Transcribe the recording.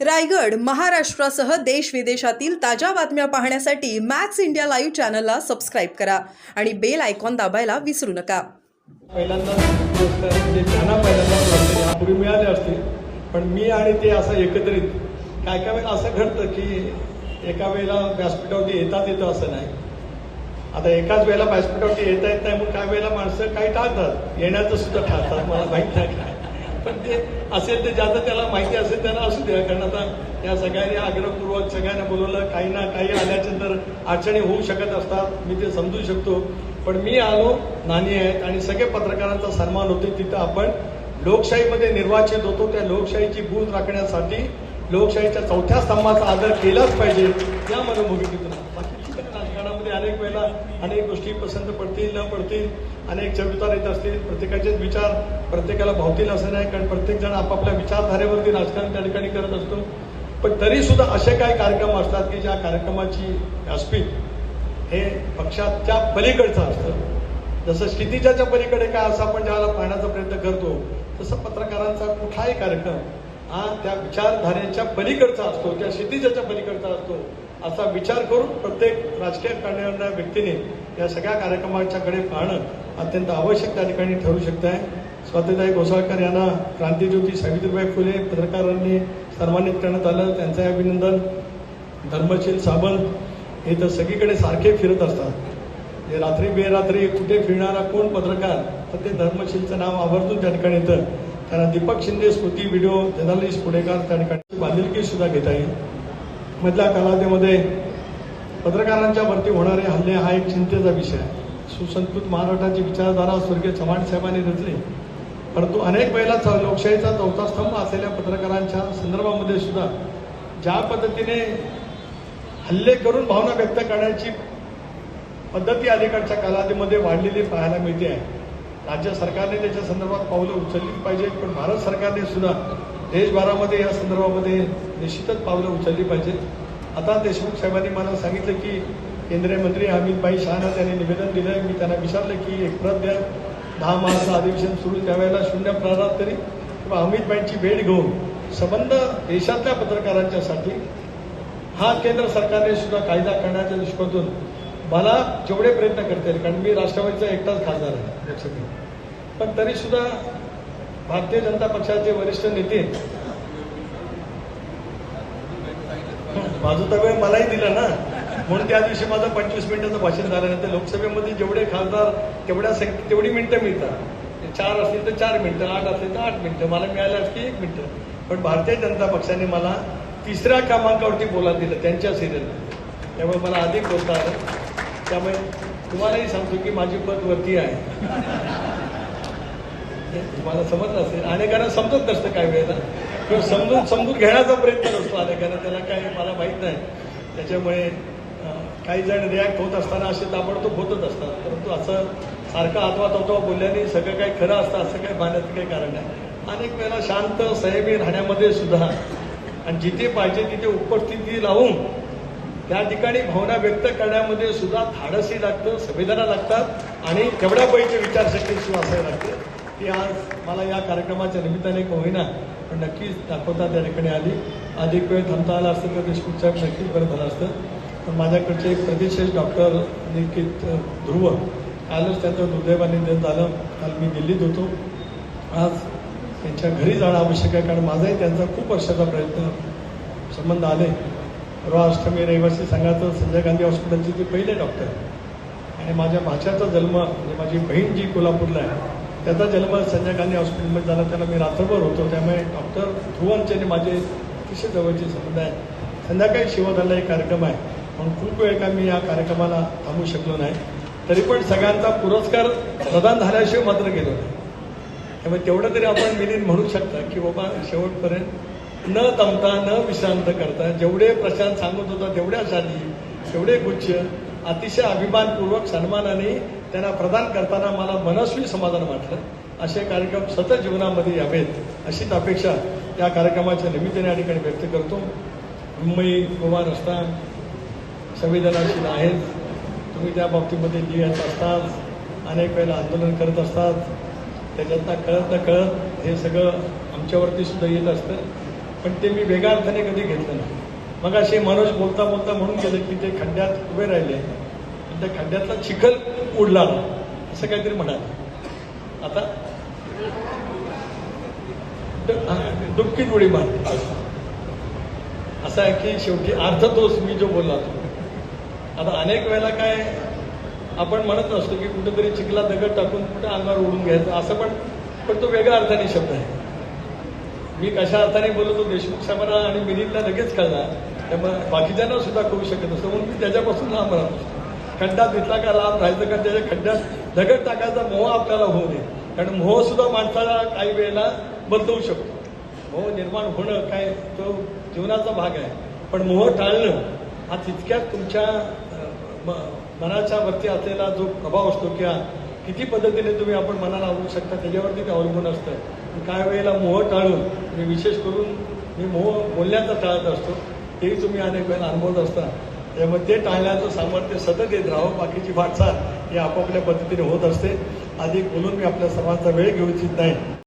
रायगड महाराष्ट्रासह देश विदेशातील ताज्या बातम्या पाहण्यासाठी मॅक्स इंडिया लाईव्ह चॅनलला सबस्क्राईब करा आणि बेल आयकॉन दाबायला विसरू नका. पहिल्यांदा म्हणजे त्यांना पहिल्यांदा यापूर्वी मिळाले असतील पण मी आणि ते असं एकत्रित काय काय वेळेला असं घडतं की एका वेळेला व्यासपीठावरती येतात येतं असं नाही. आता एकाच वेळेला व्यासपीठावरती येता येत नाही मग काय वेळेला माणसं काही टाळतात येण्याचं सुद्धा टाळतात मला माहीत नाही काय. पण ते असेल ते ज्याचं त्याला माहिती असेल त्याला असू द्या. कारण आता या सगळ्यांनी आग्रहपूर्वक सगळ्यांना बोलवलं. काही ना काही आल्याच्यानंतर अडचणी होऊ शकत असतात. मी ते समजू शकतो. पण मी आलो नाणी आहेत आणि सगळे पत्रकारांचा सन्मान होते तिथं आपण लोकशाहीमध्ये निर्वाचित होतो. त्या लोकशाहीची भूत राखण्यासाठी लोकशाहीच्या चौथ्या स्तंभाचा आदर केलाच पाहिजे. या मनोभूमिकेतून बाकी अनेक गोष्टी पसंत पडतील न पडतील अनेक चवितार येत असतील. प्रत्येकाचेच विचार प्रत्येकाला भावतील असं नाही कारण प्रत्येक जण आपापल्या विचारधारेवरती राजकारण त्या ठिकाणी करत असतो. पण तरी सुद्धा असे काही कार्यक्रम असतात की ज्या कार्यक्रमाची व्यासपीठ हे पक्षाच्या पलीकडचं असतं. जसं क्षितिजाच्या पलीकडे काय असं आपण ज्याला पाहण्याचा प्रयत्न करतो तसं पत्रकारांचा कुठलाही कार्यक्रम हा त्या विचारधारेच्या पलीकडचा असतो त्या क्षितिजाच्या पलीकडचा असतो. असा विचार करून प्रत्येक राजकीय करणाऱ्या व्यक्तीने या सगळ्या कार्यक्रमाच्याकडे पाहणं अत्यंत आवश्यक त्या ठिकाणी ठरू शकत आहे स्वातंत्र्य घोसाळकर यांना क्रांतीज्योती सावित्रीबाई फुले पत्रकारांनी सन्मानित करण्यात आलं. त्यांचं अभिनंदन. धर्मशील सावंत हे तर सगळीकडे सारखे फिरत असतात. ते रात्री बेरात्री कुठे फिरणारा कोण पत्रकार तर ते धर्मशीलचं नाव आवर्जून त्या ठिकाणी येतं. त्यांना दीपक शिंदे स्मृती व्हिडिओ जर्नलिस्ट पुढेकार त्या ठिकाणी बांधिलकी सुद्धा घेता येईल. मधल्या कालावधीमध्ये पत्रकारांच्या वरती होणारे हल्ले हा एक चिंतेचा विषय आहे. सुसंस्कृत महाराष्ट्राची विचारधारा स्वर्गीय चव्हाण साहेबांनी रचली. परंतु अनेक वेळेला लोकशाहीचा चौथा स्तंभ असलेल्या पत्रकारांच्या संदर्भामध्ये सुद्धा ज्या पद्धतीने हल्ले करून भावना व्यक्त करण्याची पद्धती अलीकडच्या कालावधीमध्ये वाढलेली पाहायला मिळते आहे. राज्य सरकारने त्याच्या संदर्भात पावलं उचलली पाहिजेत पण भारत सरकारने सुद्धा देशभरामध्ये या संदर्भामध्ये निश्चितच पावलं उचलली पाहिजेत. आता देशमुख साहेबांनी मला सांगितलं की केंद्रीय मंत्री अमित भाई शहाना त्यांनी निवेदन दिलं मी त्यांना विचारलं की एक प्रत द्या. दहा मार्चचं अधिवेशन सुरू त्यावेळेला शून्य प्रारात तरी. किंवा अमितभाईंची भेट घेऊन संबंध देशातल्या पत्रकारांच्यासाठी हा केंद्र सरकारने सुद्धा कायदा करण्याच्या दृष्टीकोनातून मला जेवढे प्रयत्न करता येईल कारण मी राष्ट्रवादीचा एकटाच खासदार आहे लक्षात पण तरीसुद्धा भारतीय जनता पक्षाचे वरिष्ठ नेते माझं तर वेळ मलाही दिला ना. म्हणून त्या दिवशी माझं पंचवीस मिनिटाचं भाषण झालं तर लोकसभेमध्ये जेवढे खासदार तेवढ्या संख्ये तेवढी मिनटं मिळतात. चार असतील तर चार मिनटं आठ असतील तर आठ मिनटं. मला मिळालं की एक मिनटं. पण भारतीय जनता पक्षाने मला तिसऱ्या क्रमांकावरती बोला दिलं त्यांच्या सिरियल त्यामुळे मला अधिक बोलता आलं. त्यामुळे तुम्हालाही सांगतो की माझी पद वरती आहे. तुम्हाला समजलं असेल. अनेकांना समजत नसतं काही वेळेला. किंवा समजून समजून घेण्याचा प्रयत्न असतो अनेकांना त्याला काय मला माहीत नाही. त्याच्यामुळे काही जण रिॲक्ट होत असताना असे ताबडतोब होतच असतात. परंतु असं सारखं आतवा तत्वा बोलल्याने सगळं काही खरं असतं असं काही मानण्याचं काही कारण नाही. अनेक वेळेला शांत संयमी राहण्यामध्ये सुद्धा आणि जिथे पाहिजे तिथे उपस्थिती लावून त्या ठिकाणी भावना व्यक्त करण्यामध्ये सुद्धा धाडसही लागतं संवेदना लागतात आणि तेवढ्या पैकी विचारशक्ती सुद्धा असायला लागते. ती आज मला या कार्यक्रमाच्या निमित्ताने एक होईना पण नक्कीच दाखवता त्या ठिकाणी आली अधिक वेळ थांबता आला असतं तर देशमुख साहेब नक्कीच बरं झालं असतं. पण माझ्याकडचे एक प्रतिष्ठित डॉक्टर निकित ध्रुव कालच त्यांचं दुर्दैवाने निधन झालं. काल मी दिल्लीत होतो. आज त्यांच्या घरी जाणं आवश्यक आहे कारण माझाही त्यांचा खूप वर्षाचा प्रयत्न संबंध आले. परवा अष्टमी रहिवासी संघाचं संजय गांधी हॉस्पिटलचे ते पहिले डॉक्टर. आणि माझ्या भाच्याचा जन्म म्हणजे माझी बहीण जी कोल्हापूरला आहे त्याचा जन्म संजय गांधी हॉस्पिटलमध्ये झाला. त्याला मी रात्रभर होतो. त्यामुळे डॉक्टर ध्रुवंचे आणि माझे अतिशय जवळचे संबंध आहेत. संध्याकाळी शिवधाला एक कार्यक्रम आहे. म्हणून खूप वेळ काय मी या कार्यक्रमाला थांबू शकलो नाही. तरी पण सगळ्यांचा पुरस्कार प्रदान झाल्याशिवाय मात्र गेलो नाही. त्यामुळे तेवढं तरी आपण मिलिंद म्हणू शकता की बाबा शेवटपर्यंत न दमता न विश्रांत करता जेवढे प्रशांत सांगत होता तेवढ्या शाली तेवढे गुच्छ अतिशय अभिमानपूर्वक सन्मानाने त्यांना प्रदान करताना मला मनस्वी समाधान वाटलं. असे कार्यक्रम सतत जीवनामध्ये यावेत अशीच अपेक्षा या कार्यक्रमाच्या निमित्ताने या ठिकाणी व्यक्त करतो. मुंबई गोवा रस्ता संवेदनाशील आहेत. तुम्ही त्या बाबतीमध्ये लिहित असतात अनेक वेळेला आंदोलन करत असतात. त्याच्यातनं कळत न कळत हे सगळं आमच्यावरती सुद्धा येत असतं. पण ते मी वेगळ्या अर्थाने कधी घेतलं नाही. मग असे मनोज बोलता बोलता म्हणून गेले की ते खड्ड्यात उभे राहिले. त्या खड्ड्यातला चिखल उडला. असं काहीतरी म्हणाल. आता डुबकीत उडी मार. असं आहे की शेवटी अर्थ तोच मी जो बोलला तो आता अनेक वेळेला काय आपण म्हणत असतो की कुठेतरी चिखला दगड टाकून कुठे अंगावर उडून घ्यायचं असं पण पण तो वेगळ्या अर्थाने शब्द आहे. मी कशा अर्थाने बोलतो देशमुख साहेबांना आणि मिनीला लगेच कळणार. त्यामुळे बाकीच्यांना सुद्धा करू शकत असतो म्हणून मी त्याच्यापासून लांब राहत असतो खड्डा दिसला का लांब राहायचं का त्याच्या खड्ड्यात दगड टाकायचा मोह आपल्याला होऊ नये. कारण मोह सुद्धा माणसाला काही वेळेला बदलवू शकतो. मोह निर्माण होणं काय तो जीवनाचा भाग आहे. पण मोह टाळणं हा तितक्यात तुमच्या म- मनाच्या वरती असलेला जो प्रभाव असतो किंवा किती पद्धतीने तुम्ही आपण मनाला आवडू शकता त्याच्यावरती ते अवलंबून असतं. काय वेळेला मोह टाळून मी विशेष करून मी मोह बोलण्याचा टाळत असतो तेही तुम्ही अनेक वेळेला अनुभवत असता. त्यामुळे ते टाळण्याचं सामर्थ्य सतत येत राहावं. बाकीची वाटचाल ही आपापल्या पद्धतीने होत असते. अधिक बोलून मी आपल्या सर्वांचा वेळ घेऊ इच्छित नाही.